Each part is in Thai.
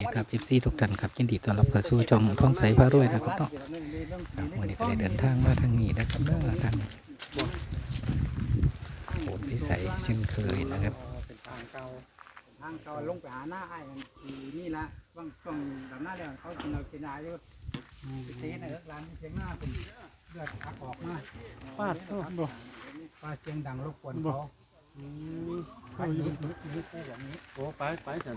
สวัสดีครับ FC ทุกท่านครับยินดีต้อนรับเข้าสู่ช่องท่องใสพารวยนะครับเนาะครับวันนี้ก็ได้เดินทางมาทางนี้นะครับเนาะทางโหนพิสัยเช่นเคยนะครับเป็นทางเก่าทางเก่าลงไปหาหน้าไอ้ายทีนี่ละบางช่วงดำหน้าแล้วเขากินเรากินอะไรอยู่ไปเทนเอิกร้านเสียงหน้าเป็นเลือดทักออกมาปาดโทษบ่ปลาเสียงดังรบกวนเขาไปยิงยิงยิงคู่แบบนี้โอ้ไปไปจัง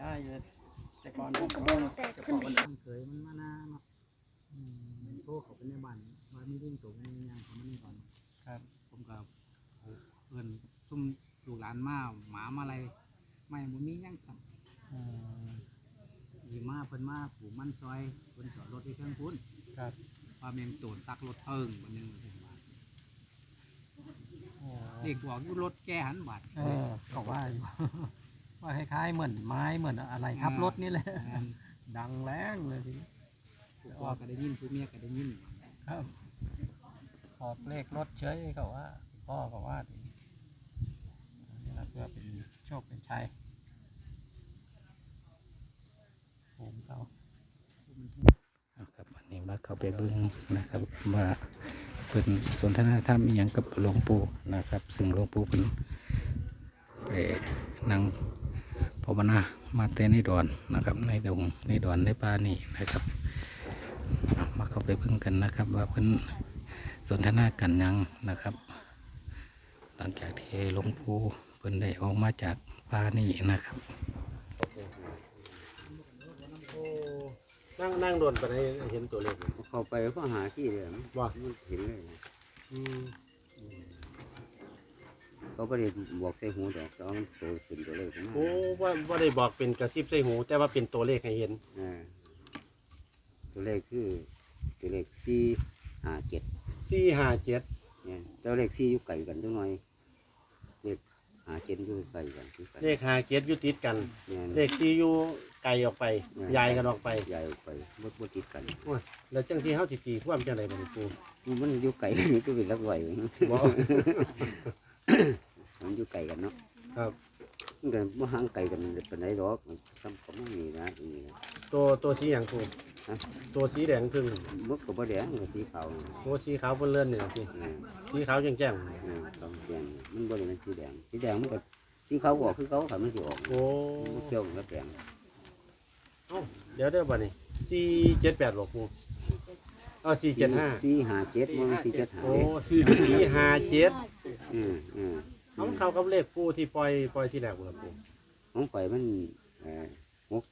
ได้เลยแต่ก่อนลูกกระเบื้องแตกขึ้นไปมันเคยมันมานานเนาะอืม โทรเขาเป็นในบ้านว่ามีเรื่องตัวมีอย่างเขามานี่ก่อนครับผมกับเพื่อนซุ่มลูกหลานมาหมามาอะไรไม่บุมีหยังสั่งยีมาเพิ่นมาปลูกมันซอยเพิ่นจอดรถที่เครื่องพุ่นครับว่าแมงโตนตักรถเพิ่งวันหนึงเพิ่นว่าเด็กบอกอยู่รถแกหันบาดเออเขาว่าอยู่ ว่าคล้ายๆเหมือนไม้เหมือนอะไรทับรถนี่แหละแม่นดังแรงเลยทีนี้ ผู้พ่อก็ได้ยินผู้เมียก็ได้ยินครับออกเลขรถเฉยเขาว่า พ่อเขาว่าทีนี้นี่แหละเพื่อเป็นโชคเป็นชัยผมเขาเอาครับวันนี้มาเข้าไปเบิ้งนะครับว่าเป็นสนทนาธรรมอหย่างกับหลวงปู่นะครับ ซึ่งหลวงปู่เป็นไปนั่งภาวนามาแต่ในดอนนะครับ ในดงในดอนในป่านี่นะครับเอา มาเข้าไปเบิ่งกันนะครับ ว่าเพิ่นสนทนากันหยังนะครับ หลังจากที่หลวงปู่เพิ่นได้ออกมาจากป่านี่นะครับนั่งนั่งโดนไปเห็นตัวเลขเข้าไปก็หาที่เลยมันว่ามันเห็นเลยนะอืมเขาไม่ได้บอกใส่หูดอกแต่ว่ามันโตขึ้นตัวเลขขึ้นมาโอ้ว่าว่าได้บอกเป็นกระซิบใส่หู แต่ว่าเป็นตัวเลขให้เห็นอ่า ตัวเลขคือตัวเลขสี่ห้าเจ็ดสี่ห้าเจ็ดเนี่ยตัวเลขสี่อยู่ไกลกันจังหน่อยเลขห้าเจ็ดอยู่ไกลกันอยู่ไกลเลขห้าเจ็ดอยู่ติดกัน เนี่ยเลขสี่อยู่ไกลออกไปยายกันออกไปใหญ่ออกไปบดบดติดกันโอ้ยแล้วจังที่เขาสิตีความจังไรบ้างปูมันอยู่ไกลนี่ก็เป็นลักไหวบอกมันอยู่ไกลกันเนาะครับ มันก็บ่ห่างไกลกันปานใดดอกมันซ้ำกับมันนี่นะอีนี่นะตัวตัวสีอย่างปูฮะตัวสีแดงครึ่งมันก็บ่แดงมันก็สีขาวตัวสีขาวบนเลื่อนเนี่ยพี่เนี่ยสีขาวแจ้งแจ้งเออต้องแดงมันบ่ได้เป็นสีแดง สีแดงมันก็สีขาวออกคือเขาค่ะมันสิออกๆโอ้มันเกี่ยวกับแดงเอ้าเดี๋ยวเดี๋ยวบัดนี้สี่เจ็ดแปดบอกปูเอาสี่เจ็ดห้าสี่ห้าเจ็ดมันสี่เจ็ดห้าโอ้เด้สี่สี่ห้าเจ็ดอืมอืม เอามันเข้ากับเลขปูที่ปล่อยปล่อยที่แรกบ่ปูของข่อยมันเอ่อหก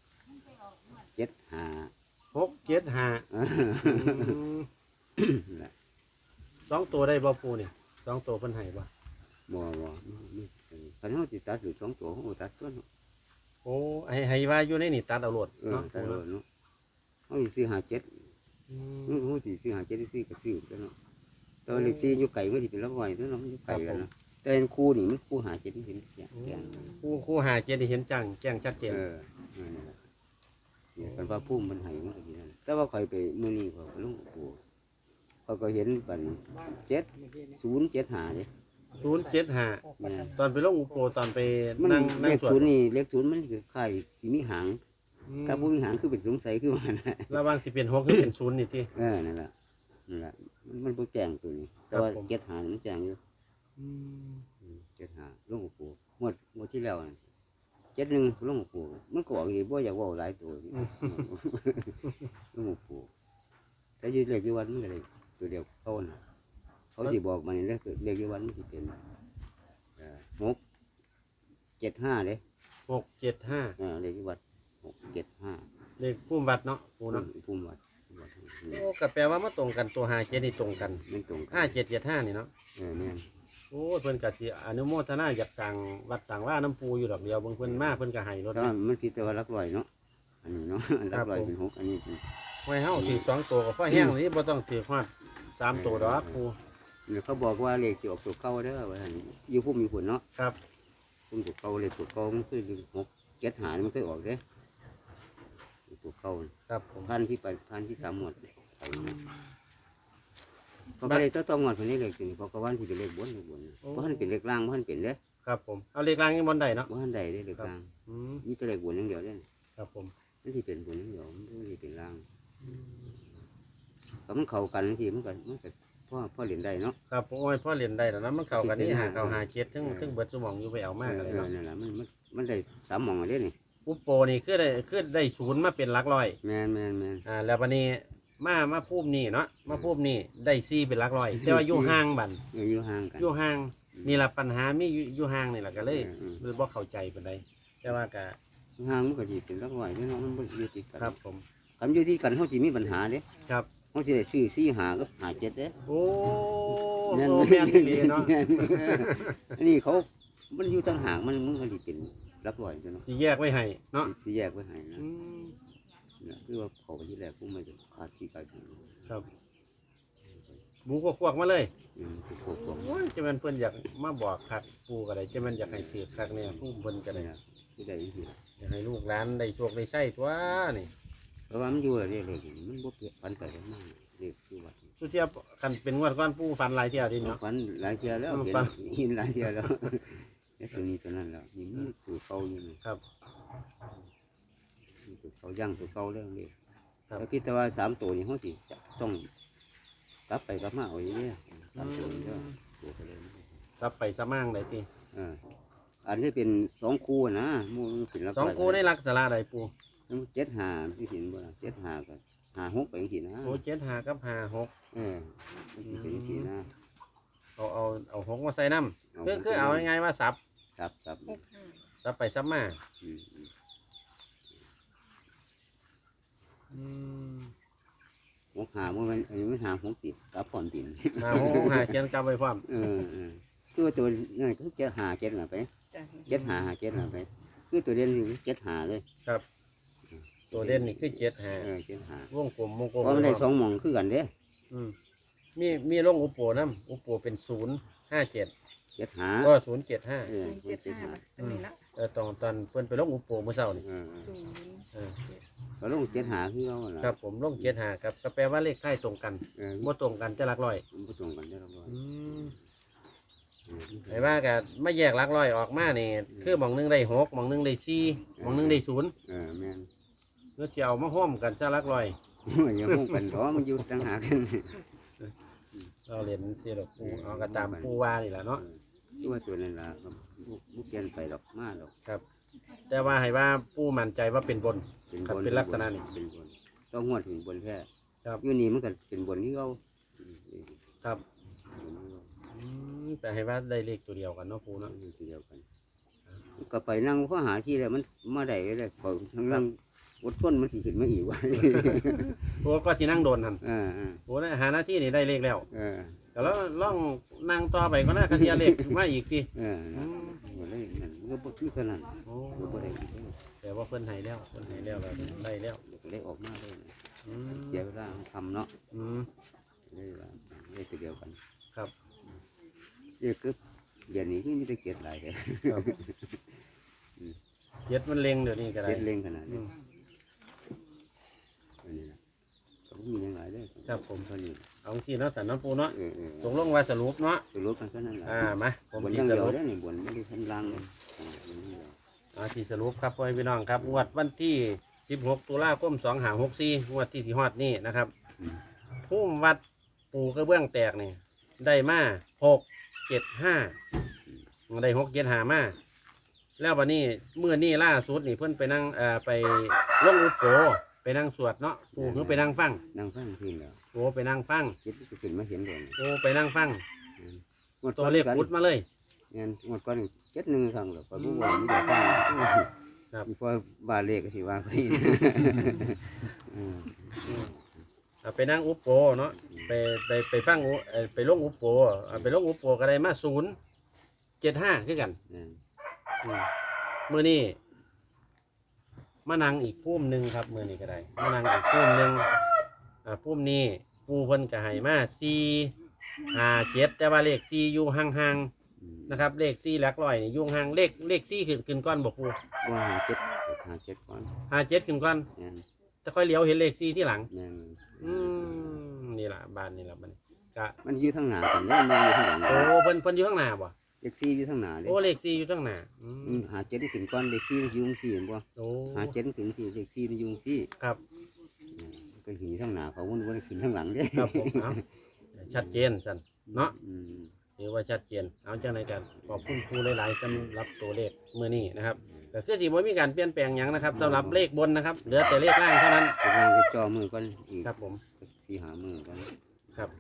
เจ็ดห้าหกเจ็ดห้าเอออืมนั่นแหละสองตัวได้บ่ปูนี่สองตัวเพิ่นให้บ่บ่บ่นี่คันเฮาสิตัดหรือสองตัวเฮาก็ตัดตัวเนาะโอ้ให้ให้ว่าอยู่ในนี่ตัดเอาโลดเออเนาะตัปูดเนาะเอาเนาะเฮาสิซื้อห้าเจ็ดอืม เฮาสิซื้อห้าเจ็ดซื้อก็ซื้อตัวเนาะแตัวาเลขสี่อยู่ไกลก็สิเป็นละร้อยตัวเนาะมันอยู่ไกลกันเนาะ แต่อันคู่นี่มันคู่ห้าเจ็ดมันเห็นแก่แก่งคู่คู่หาเจ็ดได้เห็นจังแจ้งชัดเจนเออนั่นแหละเนี่ยกันว่าพุ่มมันให้มันก็อย่างนั้นแต่ว่าข่อยไปมื้อนี้ข่อยไปลงปู่เขาก็เห็นบัดเจ็ดศูนย์เจ็ดห้าเนี่ยศูนย์เจ็ดห้าแม่นตอนไปลงอุโปตอนไปมันนั่งนั่เลงขสวดศูนย์นี่เลขศูนย์มันคือไข่สีมีหางอืมถ้าบ่มีหางคือเป็นสงสัยคือมันน่ะระหว่างที่เป็นหกคือเป็นศูนย์นี่ที่ เออนั่นแหละนั่นแหละมันมันบ่แจ้งตัวนี้ แต่ว่าครับผม เจ็ดหานี่มันแจ้งอยู่อืม เจ็ดหาลงกับปู่งวดงวดที่แล้วน่ะเจ็ดหนึ่งลงกับปู่มันก็ออกอีกบ่อยากเว่าหลายตัวนี่ลงกับปู่แต่อยืนเลขที่วันมันก็เลยตัวเดียวเขาน่ะเขาสิบอกมานี่เลขเลขที่วันมันสิเป็นเอ่อหกเจ็ดห้าเด้หกเจ็ดห้าเออเลขที่วัดหกเจ็ดห้าเลขพุ่มวัดเนาะปูเนาะภูมิวัดวัดนี่โอ้ก็แปลว่ามาตรงกันตัวหาเจ็ดนี่ตรงกันมันตรงกันห้าเจ็ดเจ็ดห้านี่เนาะเออเนี่ยโอ้ยเพิ่นก็สิอนุโมทนาอยากสั่งวัดสั่งว่าน้ำปูอยู่ดอกเดียวเบิ่งเพิ่นมาเพิ่นก็ให้รถถ้ามันคิดแต่ว่ารักลอยเนาะอันนี้เนาะรักลอยผมเป็นหกอันนี้เป็นไว้เฮาถือสองตัวกับพ่อแห้งนี้บ่ต้องถือฮอดสามตัวดอกปูเนี่ยเขาบอกว่าเลขสิออกตัวเก่าเด้อว่าหั่นอยู่พุ่มอยู่พุ่นเนาะครับพุ่มตัวเก่าเลขตัวเก่ามันคือหกเจ็ดหานี่มันเคยออกเด้ตัวเก่าครับผมพันที่ไปพันที่สามหมดไปนะเพราะ ก็เลยต้องต้องงวดคนนี้เลขสิเพราะก็วันที่เป็นเลขบนเลขบนเพราะท่านเป็นเลขล่างเพราะท่านเป็นเด้ครับผมเอาเลขล่างยังบนได้เนาะเพราะท่านใดได้เลขล่างอืมมีแต่เลขบนอย่างเดียวเด้ครับผมมันที่เป็นบนอย่างเดียวมันไม่ได้เป็นล่างก็มันเข้ากันทีมันก็มันก็พ่อพ่อเรียนได้เนาะ ครับผมโอ้ยพ่อเรียนได้แล้วนะมันเข้ากันนี่เจ็ดหาห้าเก่าหาเจ็ดทั้งทั้งเบิดสมองอยู่ไปเอามากเลยเออเนาะนั่นแหละมันมันมันได้สามหมองเลยนี่อุปโปนี่คือได้คือได้ศูนย์มาเป็นหลักร้อย แมนแมนแมนอ่าแล้ววันนี้ มามาพูบนี่เนาะมาพูบนี่ได้ซีเป็นหลักร้อย แต่ว่าอยู่ห่างบันเอออยู่ห่างกัน อยู่ห่างนี่แหละปัญหามีอยู่อยู่ห่างนี่แหละก็เลยเออเออเลยบ่เข้าใจปานใดแต่ว่าก็ห่างมันก็จีเป็นรักไหวเนาะมันบ่อยู่ติดกันครับผมคำอยู่ที่กันเขาสิมีปัญหาเด้ครับเขาสิได้ซื้อซี่หากับหาเจ็ดเด้โอ้แม่นโหแม่นอีหลีเนาะแม่นอันนี้เขา มันอยู่ต่างหากมันมันก็สิเป็นรักไหวเนาะสิแยกไว้ให้เนาะสิแยกไว้ให้นะ อืม เนี่ยคือว่าเขาไปที่แรกผมไม่ได้ขาดที่ไกลถึงครับหมูก็ควักมาเลยอืมคือพวกพวกโอ้ยจะแมันเพิ่นอยากมาบอกคักปูก็ได้จะแมันอยากให้ถือคักเนี่ยผู้เพิ่นก็ได้เนี่ยที่ได้ที่ อยากให้ลูกหลานได้โชคได้ใช้ตัวนี่เพราะว่ามันอยู่เรื่อยๆมันบ่เปลี่ยนฝันไปกันมากเรียกคือว่าสุเทียบคันเป็นงวดก้อนปูฟันหลายเที่ยวดิเนาะ ฝันหลายเที่ยวแล้วอืมเห็นฝัน เห็นหลายเที่ยวแล้วแล้วตัวนี้ตัวนั้นแล้วนี่มันตัวเก่าอยู่นี่ครับนี่ตัว เก่าย่างตัวเก่าแล้วนี่ครับ แล้วคิดแต่ว่าสามตัวนี้เขาสิจะต้องกลับไปกลับมาเอาอย่างนี้สามตัวนี้ก็ตัวไปเลยซับไปสะมั่งได้ติเอออันนี้เป็นสองคู่นะหมูเป็นลักสองคู่ในลักษณะใดปูเจ็ดหาที่สินบ่ล่ะเจ็ดหากับหาหกไปอย่างสินะโอ้เจ็ดหากับหาหกเออมันสิเป็นอย่างสินะเอาเอาเอาหกมาใส่น้ำเอาคือคือเอาง่ายๆว่าซับ ครับครับ ซับไปซับมาอืมอืม อืม หกหามันอันนี้มันหาหกติดกับผ่อนติดหาหกหาเขียนกลับไปพร้อมเออเออคือว่าตัวนี่คือเจ็ดหาเจ็ดหน่ะไปเจ็ดหาหาเจ็ดหน่ะไป คือตัวเด่นคือเจ็ดหาเลยครับ ตัวเด่นนี่คือเจ็ดหาเออเจ็ดหาวงกลมวงกลเพมราะมันได้สองหมองคือกันเด้อืมมีมีลงอุปโปน้ำอุปโปเป็นศูนย์ห้าเจ็ดเจ็ดหาก็ศูนย์เจ็ดห้าเออศูนย์เจ็ดห้าตรงนี้ละเออตอนตอนเพิ่นไปลงอุปโปเมื่อเช้านี่เออเออศูนย์เออ ก็ลงเจ็ดหาคือเขาล่ะครับผมลงเจ็ดหากับก็แปลว่าเลขใกล้ตรงกันเออบ่ตรงกันจะหลักร้อยมันบ่ตรงกันได้หรอกว่าอืมเออไอ้ว่าก็ไม่แยกหลักร้อยออกมานี่คือหมองหนึงได้หกหมองหนึงได้สี่หมองหนึงได้ศูนย์เออแม่น แล้วจะเอามาห้อมกันจะหลักร้อย อย่าพูดกันหรอมันอยู่ต่างหากกันเราเรียนเสียดอกปูเอากระตามปูว่านี่แหละเนาะคือว่าตัวนั้นล่ะครับบ่บ่เปลี่ยนไปหรอกมาหรอก แต่ว่าให้ว่าปูมั่นใจว่าเป็นบน เป็นครับบนเป็นลักษณะนี้เป็นบนต้องงวดถึงบนแท้ครับ อยู่นี่มันก็เป็นบนที่เขาอืมครับบนที่เขาอืมแต่ให้ว่าได้เลขตัวเดียวกันเนาะปูเนาะ อยู่ที่เดียวกัน ก็ไปนั่งข้อหาที่แล้วมันมาได้เลยพอทั้งนั่งอดทนมันสิขึ้นมาอีกว่าปูก็สินั่งโดนทันเออเออปูนะหาหน้าที่นี่ได้เลขแล้วเออแต่แล้วล่องนั่งต่อไปก็น่าจะเทียเลขมาอีกทีเออนะ บ่ได้นั่นมันก็บ่คือเท่านั้นโอ้ก็บ่ได้อีกเลยแต่ว่าเพิ่นให้แล้วเพิ่นให้แล้วแล้วได้แล้วเดี๋ยวก็เลยออกมาเลยนะอืมเสียเวลาทำเนาะอืมเลยว่าเลยตัวเดียวกันครับเดี๋ยวก็เดี๋ยวนี้ที่มีแต่เกียรติหลายเลยครับ เจ็ดมันเล็งเดี๋ยวนี้ก็ได้เกียรติเล่งขนาดอืนี้มอันนี้นะก็บ่มีอย่างไรเลย ครับผมเท่านี้เอาที่เนาะแต่น้ำปูเนาะเออเออตกลงว่าสรุปเนาะสรุปกันแค่นั้นแหละอ่ามาผมบนที่อยังสเดียวรุปได้นี่บนไม่ได้ชั้นล่างเลยอ่าบนอย่างเดียวอ่าที่สรุปครับพ่อพี่น้องครับงวดวันที่ 16 ตุลาคม2 5 6 4งวดที่สิฮอดนี่นะครับอืมพุ่มวัดปูกระเบื้องแตกนี่ได้มา6 7 5ได้6 7 5มาแล้ววันนี้เมื่อนี่ล่าสุดนี่เพิ่นไปนั่งเอ่อไปลงอุปโภ ไปนั่งสวดเนาะปูคือไปนั่งฟังนั่งฟังทีแล้วโอ้ไปนั่งฟังคิดก็ขึ้นมาเห็นเลยโอ้ไปนั่งฟังงดตัวเลขกันพุดมาเลยเงี้ยงวดก่อนนี่เจ็ดหนึ่งครั้งหรอกพอรู้ว่ามีแต่ฟังครับพอบาเลขก็สิว่าไปอืมเอาไปนั่งอุปโภเนาะไปไปไปฟังอุเอ่อไปลงอุปโภเอาไปลงอุปโภก็ได้มาศูนย์เจ็ดห้าคือกันนั่นอืมมื่อนี้ มานั่งอีกพุ่มหนึ่งครับมื่อนี้ก็ได้มานั่งอีกพุ่มหนึ่งอ่าพุ่มนี้ปูเพิ่นก็ให้มาสี่ห้าเจ็ดแต่ว่าเลขสี่อยู่ห่างๆนะครับ เลขสี่หลักร้อยนี่อยู่ห่างเลขเลขสี่ขึ้นขึ้นก้อนบอกปูว่าหาเจ็ดหาเจ็ดก่อนห้าเจ็ดขึ้นก้อน แม่นจะค่อยเลี้ยวเห็นเลขสี่ที่หลัง แม่นอืมนี่ล่ะบ้านนี่ล่ะบ้านนี้กะมันอยู่ทางหน้ากันเด้มันอยู่ทางหลังโอ้เพิ่นเพิ่นอยู่ข้างหน้าบ่ เด็กซี่อยู่ทางหน้าเด้โอ้เลขสี่อยู่ข้างหน้าอือืมมหาเจ็ดขึ้นก่อนเด็กซี่มันอยู่จังซี่เห็นบ่โอ้หาเจ็ดขึ้นที่เด็กซี่มันอยู่จังซี่ครับ อืมก็หินทางหน้าเขาวนวนขึ้นทางหลังเด้ครับผมเอาชัดเจนสัน เนาะ อืมถือว่าชัดเจน เอาจังไดกันขอบคุณครูหลาย ๆสำหรับตัวเลขมื้อนี้นะครับก็คือสิบ่มีการเปลี่ยนแปลงหยังนะครับสำหรับเลขบนนะครับ เหลือแต่เลขล่างเท่านั้น กำลังจะจ่อมือก่อนอีกครับผม สี่หามือก่อนครับ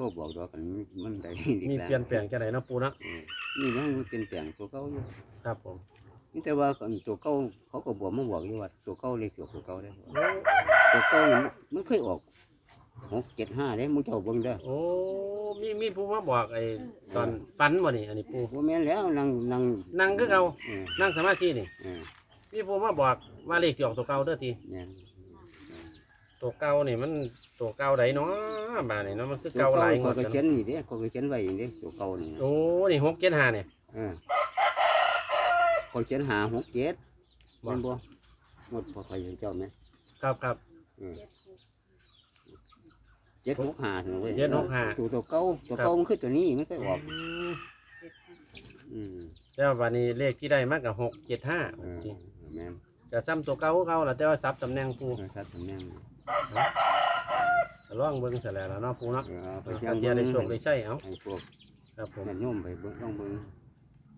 โชคบอกดอกกันมันได้ดีมีแล้วเปลี่ยนแปลงจังไดเนาะปูเนาะเออนี่มันเปลี่ยนแปลงตัวเก่าอยู่ครับผมนี่แต่ว่าอันตัวเก่าเขาก็บอกมาบอกอยู่ว่าตัวเก่าเลขตัวเก่าได้ตัวเก่านี่มันเคยออกหกเจ็ดห้าได้มึงเจ้าเบิ่งเด้อโอ้มีมีผู้มาบอกไอ้ตอนฝันบ่นี่อันนี้ปูว่าแม่นแล้วนั่งนั่งนั่งคือเก่าเออนั่งสมาธินี่เออมีผู้มาบอกว่าเลขสิออกตัวเก่าเด้อทีแม่น ตัวเก่านี่มันตัวเก่าใดเนาะบาดนี่เนาะมันคือตัวเก่าหลายงเขาวดก็กันเขียนนี่เด้เขาก็เขียนไว้อย่างเด้ตัวเก่านี่นะโอ้นี่หกเจ็ดห้าเนี่ยเออเขาเขียนหาหกเจ็ดบ่แม่นบ่หมดพอใครเห็นเจ้าไหมครับครับเออเจ็ดหกห้าถึงเว้ยเจ็ดหกห้าตัวตัวเก่าตัวครับเก่ามันคือตัวนี้มันเคยออกอืมอืมแล้ววันนี้เลขที่ได้มากกับหกเจ็ดห้าเออแม่นจะซ้ำตัวเก่าเก่าแล้วแต่ว่าซับตำแหน่งปูเออครับตำแหน่ง ร่องเบิ้งเสร็จแล้วเนาะปูเนาะเออเอาไปเอาเชียการงเดียเบิ่ได้งโชคได้ใช่เอาให้พวกครับผมญาติโยมไปเบิ่งลองเบิ่ง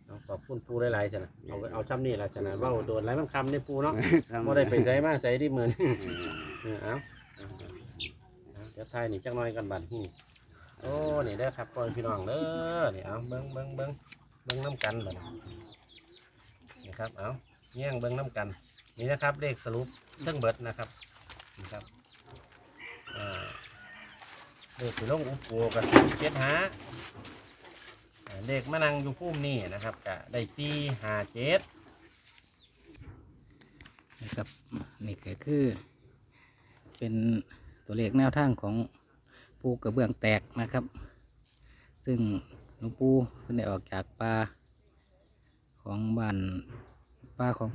เอาขอบคุณปูหลายๆจ้ะนะเอาเอาซ้ำนี่แหละจ้ะนะเว่าโดนไรมันคำในปูเนาะทำไม่ได้ไปใช้มาใช้ที่มือนี่เออเออเอาเอาเอาเดี๋ยวทายนี่จักหน้อยกันบัดนี่โอ้นี่เด้อครับพ่อพี่น้องเด้อนี่เอาเบิ้งเบิ้งเบิ้งเบิ้งน้ำกันบัดนี้นี่ครับเอาแย่งเบิ้งน้ำกัน นี่นะครับเลขสรุปเรื่องเบิดนะครับนี่ครับอ่า เลขสิลงอุปโภกับเจ็ดหาอ่าเลขมะนังอยู่พุ่มนี่นะครับก็ได้สี่ห้าเจ็ดนะครับนี่ก็คือ เป็นตัวเลขแนวทางของปูกระเบื้องแตกนะครับ ซึ่งหลวงปู่เพิ่นได้ออกจากป่าของบ้านป่าของ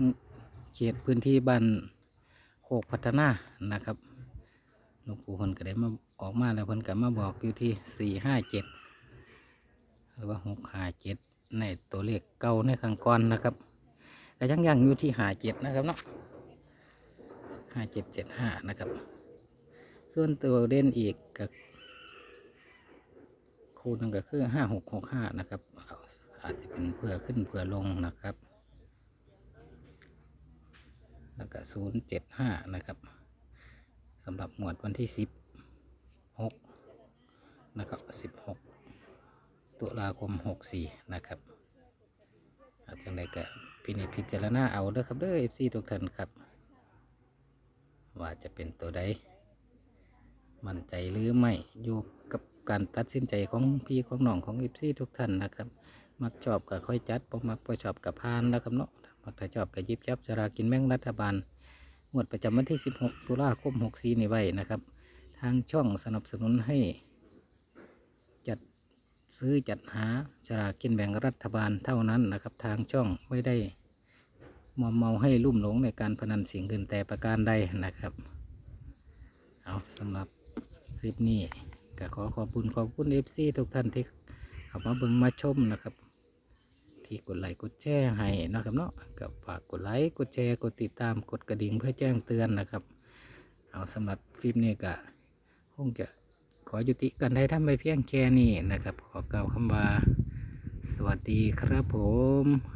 เขตพื้นที่บ้านโคกพัฒนานะครับ หลวงปู่เพิ่นก็ได้มาออกมาแล้วเพิ่นก็มาบอกอยู่ที่สี่ห้าเจ็ดหรือว่าหกห้าเจ็ดในตัวเลขเก่าในข้างก้อนนะครับก็ยังยังอยู่ที่ห้าเจ็ดนะครับเนาะห้าเจ็ดเจ็ดห้านะครับ ส่วนตัวเด่นอีกกับคูณนึงก็คือห้าหกหกห้านะครับอาอาจจะเป็นเผื่อขึ้นเผื่อลงนะครับ แล้วก็ศูนย์เจ็ดห้านะครับ สำหรับหมวดวันที่สิบหกนะครับสิบหกตุลาคมหกสี่นะครับอาจจะได้ก็พินิจพิจารณาเอาเด้อครับเด้อเอฟซีทุกท่านครับ ว่าจะเป็นตัวใด มั่นใจหรือไม่อยู่กับการตัดสินใจของพี่ของน้องของอิฟซีทุกท่านนะครับ มักชอบก็ค่อยจัดบ่มักบ่ชอบกับพานนะครับเนาะมักถ้าชอบก็ยิบจับสลากินแบ่งรัฐบาล งวดประจำวันที่ 16 ตุลาคม64นี้ไว้นะครับ ทางช่องสนับสนุนให้ จัดซื้อจัดหาสลากกินแบ่งรัฐบาลเท่านั้นนะครับ ทางช่องไม่ได้มอมเมาให้ลุ่มหลงในการพนันสิ่งอื่นแต่ประการใดนะครับ เอาสำหรับคลิปนี้ก็ขอขอบคุณขอบคุณเอฟซีทุกท่านที่เข้ามาเบิ่งมาชมนะครับ ที่กดไลค์กดแชร์ให้นะครับเนาะกับฝากกดไลค์กดแชร์กดติดตามกดกระดิ่งเพื่อแจ้งเตือนนะครับ เอาสำหรับคลิปนี้ก็คงจะขอยุติกันได้ทำไปเพียงแค่นี้นะครับ ขอกล่าวคำว่า สวัสดีครับผม